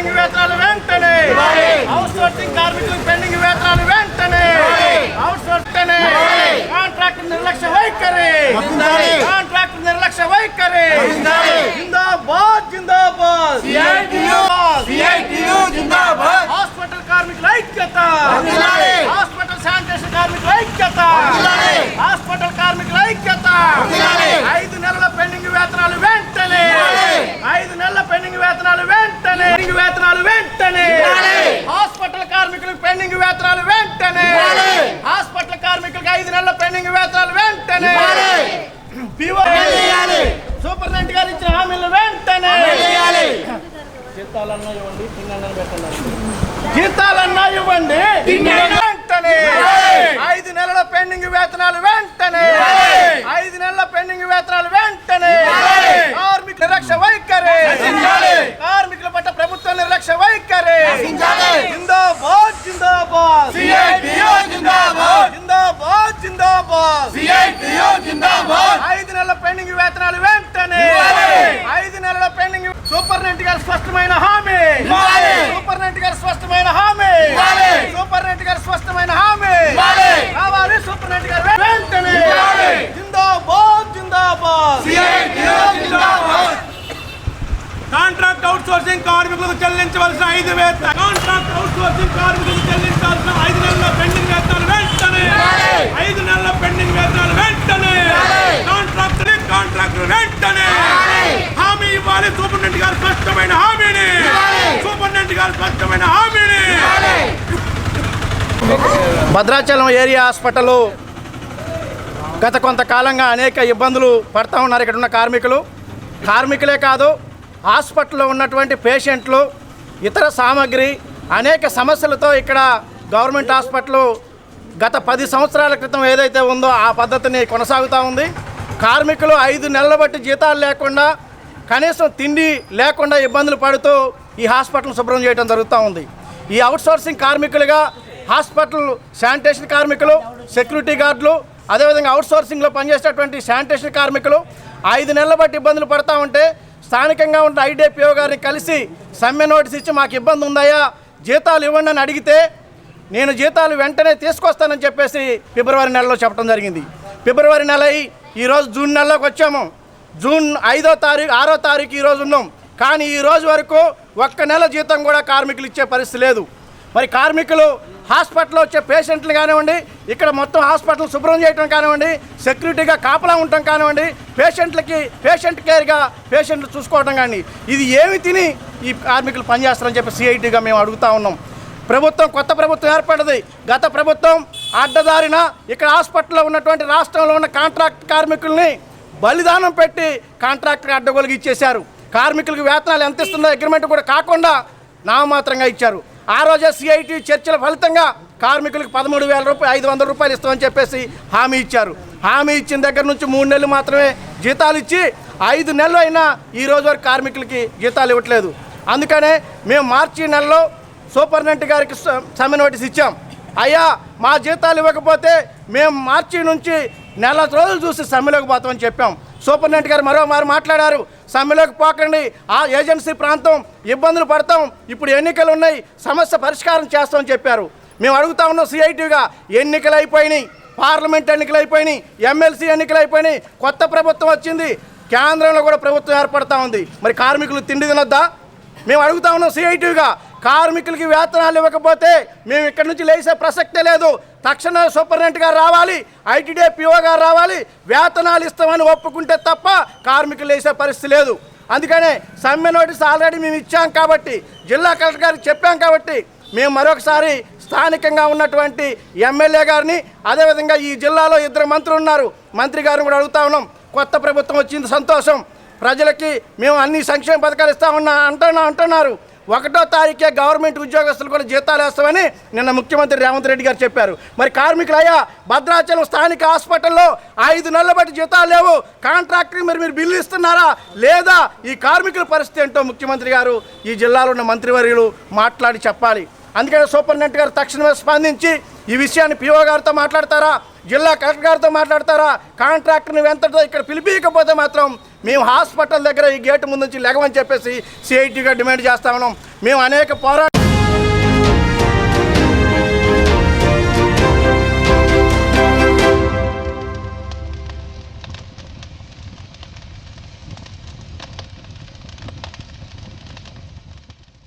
Pending వేతనాలు వెంటనే. House sourcing కార్మికులకు పెండింగ్ వేతనాలు వెంటనే. హౌస్ సోర్టనే కాంట్రాక్ట్ నిర్లక్ష్య వైఖరి. కాంట్రాక్ట్ నిర్లక్ష్య వైఖరి. జిందాబాద్ జిందాబాద్. హాస్పిటల్ కార్మికుల ఐక్యత. హాస్పిటల్ శానిటేషన్ కార్మికుల ఐక్యత. హాస్పిటల్ కార్మికుల ఐక్యత. జీతాలన్నా ఇవ్వండి వెంటనే. ఐదు నెలల పెండింగ్ వేతనాలు వెంటనే. ఐదు నెలల పెండింగ్ వేతనాలు వెంటనే. కార్మికుల నిర్లక్ష్య వైఖరి. కార్మికుల పట్ల ప్రభుత్వ నిర్లక్ష్య వైఖరి. జిందాబాద్ జిందాబాద్ జిందాబాద్ జిందాబాద్ జిందాబాద్ ఐదు నెలల పెండింగ్ వేతనాలు వెంటనే. ఐదు నెలల పెండింగ్ సూపరింటెండెంట్ గారు స్పష్టమైన హామీ ఇవ్వాలి. సూపరింటెండెంట్ గారు స్పష్టమైన హామీ ఇవ్వాలి. సూపరింటెండెంట్ గారు స్పష్టమైన హామీ ఇవ్వాలి. కావాలి సూపరింటెండెంట్ గారు వెంటనే ఇవ్వాలి. జిందాబాద్ జిందాబాద్ సిఐటియు జిందాబాద్ అవుట్సోర్సింగ్ కార్మికులకు చెల్లించవలసిన ఐదు వేత కాంట్రాక్ట్ అవుట్సోర్సింగ్ కార్మికులకు చెల్లించాల్సిన ఐదు నెలల పెండింగ్ వేతనాలు వెంటనే. ఐదు నెలల పెండింగ్ వేతనాలు వెంటనే. ఇవ్వాలి. కాంట్రాక్ట్ కాంట్రాక్టర్ వెంటనే. హామీ ఇవ్వాలి. సూపరింటెండెంట్ గారు స్పష్టమైన హామీని. ఇవ్వాలి. సూపరింటెండెంట్ గారు స్పష్టమైన హామీని. భద్రాచలం ఏరియా హాస్పిటల్ గత కొంతకాలంగా అనేక ఇబ్బందులు పడతా ఉన్నారు ఇక్కడ ఉన్న కార్మికులు. కార్మికులే కాదు హాస్పిటల్లో ఉన్నటువంటి పేషెంట్లు ఇతర సామాగ్రి అనేక సమస్యలతో ఇక్కడ గవర్నమెంట్ హాస్పిటల్ గత పది సంవత్సరాల క్రితం ఏదైతే ఉందో ఆ పద్ధతిని కొనసాగుతూ ఉంది. కార్మికులు ఐదు నెలల బట్టి జీతాలు లేకుండా కనీసం తిండి లేకుండా ఇబ్బందులు పడుతూ ఈ హాస్పిటల్ శుభ్రం చేయడం జరుగుతూ ఉంది. ఈ అవుట్సోర్సింగ్ కార్మికులుగా హాస్పిటల్ శానిటేషన్ కార్మికులు సెక్యూరిటీ గార్డులు అదేవిధంగా అవుట్సోర్సింగ్లో పనిచేసేటువంటి శానిటేషన్ కార్మికులు ఐదు నెలల బట్టి ఇబ్బందులు పడతా ఉంటే స్థానికంగా ఉన్న ఐడిపిఓ గారిని కలిసి సమ్మె నోటీస్ ఇచ్చి మాకు ఇబ్బంది ఉందయ్యా జీతాలు ఇవ్వండి అని అడిగితే నేను జీతాలు వెంటనే తీసుకొస్తానని చెప్పేసి ఫిబ్రవరి నెలలో చెప్పడం జరిగింది. ఫిబ్రవరి నెల ఈరోజు జూన్ నెలలోకి వచ్చాము. జూన్ ఐదో తారీఖు ఆరో తారీఖు ఈరోజు ఉన్నాం. కానీ ఈ రోజు వరకు ఒక్క నెల జీతం కూడా కార్మికులు ఇచ్చే పరిస్థితి లేదు. మరి కార్మికులు హాస్పిటల్లో వచ్చే పేషెంట్లు కానివ్వండి ఇక్కడ మొత్తం హాస్పిటల్ శుభ్రం చేయడం కానివ్వండి సెక్యూరిటీగా కాపలా ఉండటం కానివ్వండి పేషెంట్లకి పేషెంట్ కేర్గా పేషెంట్లు చూసుకోవడం కానీ ఇది ఏమి తిని ఈ కార్మికులు పనిచేస్తారని చెప్పి సిఐటిగా మేము అడుగుతా ఉన్నాం. ప్రభుత్వం కొత్త ప్రభుత్వం ఏర్పడింది గత ప్రభుత్వం అడ్డదారిన ఇక్కడ హాస్పిటల్లో ఉన్నటువంటి రాష్ట్రంలో ఉన్న కాంట్రాక్ట్ కార్మికుల్ని బలిదానం పెట్టి కాంట్రాక్టర్ అడ్డగోలుగా ఇచ్చేశారు. కార్మికులకు వేతనాలు ఎంత ఇస్తుందో అగ్రిమెంట్ కూడా కాకుండా నామమాత్రంగా ఇచ్చారు. ఆ రోజే సిఐటి చర్చల ఫలితంగా కార్మికులకు పదమూడు వేల రూపాయలు ఐదు వందల రూపాయలు ఇస్తామని చెప్పేసి హామీ ఇచ్చారు. హామీ ఇచ్చిన దగ్గర నుంచి మూడు నెలలు మాత్రమే జీతాలు ఇచ్చి ఐదు నెలలు అయినా ఈ రోజు వరకు కార్మికులకి జీతాలు ఇవ్వట్లేదు. అందుకనే మేము మార్చి నెలలో సూపరింటెండెంట్ గారికి సమ్మె నోటీస్ ఇచ్చాం. అయ్యా మా జీతాలు ఇవ్వకపోతే మేము మార్చి నుంచి నెల రోజులు చూసి సమ్మెలోకి పోతామని చెప్పాం. సూపరింటెండెంట్ గారు మరో మారు మాట్లాడారు. సమ్మెలోకి పోకండి. ఆ ఏజెన్సీ ప్రాంతం ఇబ్బందులు పడతాం. ఇప్పుడు ఎన్నికలు ఉన్నాయి. సమస్య పరిష్కారం చేస్తామని చెప్పారు. మేము అడుగుతా ఉన్నాం సిఐటిగా ఎన్నికలు అయిపోయినాయి. పార్లమెంట్ ఎన్నికలు అయిపోయినాయి. ఎమ్మెల్సీ ఎన్నికలు అయిపోయినాయి. కొత్త ప్రభుత్వం వచ్చింది. కేంద్రంలో కూడా ప్రభుత్వం ఏర్పడతా ఉంది. మరి కార్మికులు తిండి తినొద్దా? మేము అడుగుతా ఉన్నాం సిఐటిగా కార్మికులకి వేతనాలు ఇవ్వకపోతే మేము ఇక్కడి నుంచి లేసే ప్రసక్తే లేదు. తక్షణ సూపరింటెండెంట్ గారు రావాలి ఐటీడీ పిఓ గారు రావాలి వేతనాలు ఇస్తామని ఒప్పుకుంటే తప్ప కార్మికులు లేసే పరిస్థితి లేదు. అందుకనే సమ్మె నోటీస్ ఆల్రెడీ మేము ఇచ్చాం కాబట్టి జిల్లా కలెక్టర్ గారికి చెప్పాం కాబట్టి మేము మరొకసారి స్థానికంగా ఉన్నటువంటి ఎమ్మెల్యే గారిని అదేవిధంగా ఈ జిల్లాలో ఇద్దరు మంత్రులు ఉన్నారు. మంత్రి గారిని కూడా అడుగుతా ఉన్నాం. కొత్త ప్రభుత్వం వచ్చింది సంతోషం. ప్రజలకి మేము అన్ని సంక్షేమ పథకాలు ఇస్తామన్నా అంటున్నా అంటున్నారు. ఒకటో తారీఖే గవర్నమెంట్ ఉద్యోగస్తులు కూడా జీతాలు వేస్తామని నిన్న ముఖ్యమంత్రి రేవంత్ రెడ్డి గారు చెప్పారు. మరి కార్మికులు అయ్యా భద్రాచలం స్థానిక హాస్పిటల్లో ఐదు నెలల బట్టి జీతాలు లేవు. కాంట్రాక్టర్ మరి మీరు బిల్లు ఇస్తున్నారా? లేదా ఈ కార్మికుల పరిస్థితి ఏంటో ముఖ్యమంత్రి గారు ఈ జిల్లాలో ఉన్న మంత్రివర్యులు మాట్లాడి చెప్పాలి. అందుకని సూపరింటెండెంట్ గారు తక్షణమే స్పందించి ఈ విషయాన్ని పిఓ గారితో మాట్లాడతారా? జిల్లా కలెక్టర్ గారితో మాట్లాడతారా? కాంట్రాక్టర్ని వెంటతో ఇక్కడ పిలిపించకపోతే మాత్రం మేము హాస్పిటల్ దగ్గర ఈ గేటు ముందు నుంచి లెగమని చెప్పేసి సిఐటిగా డిమాండ్ చేస్తా ఉన్నాం. మేము అనేక పోరాటాలు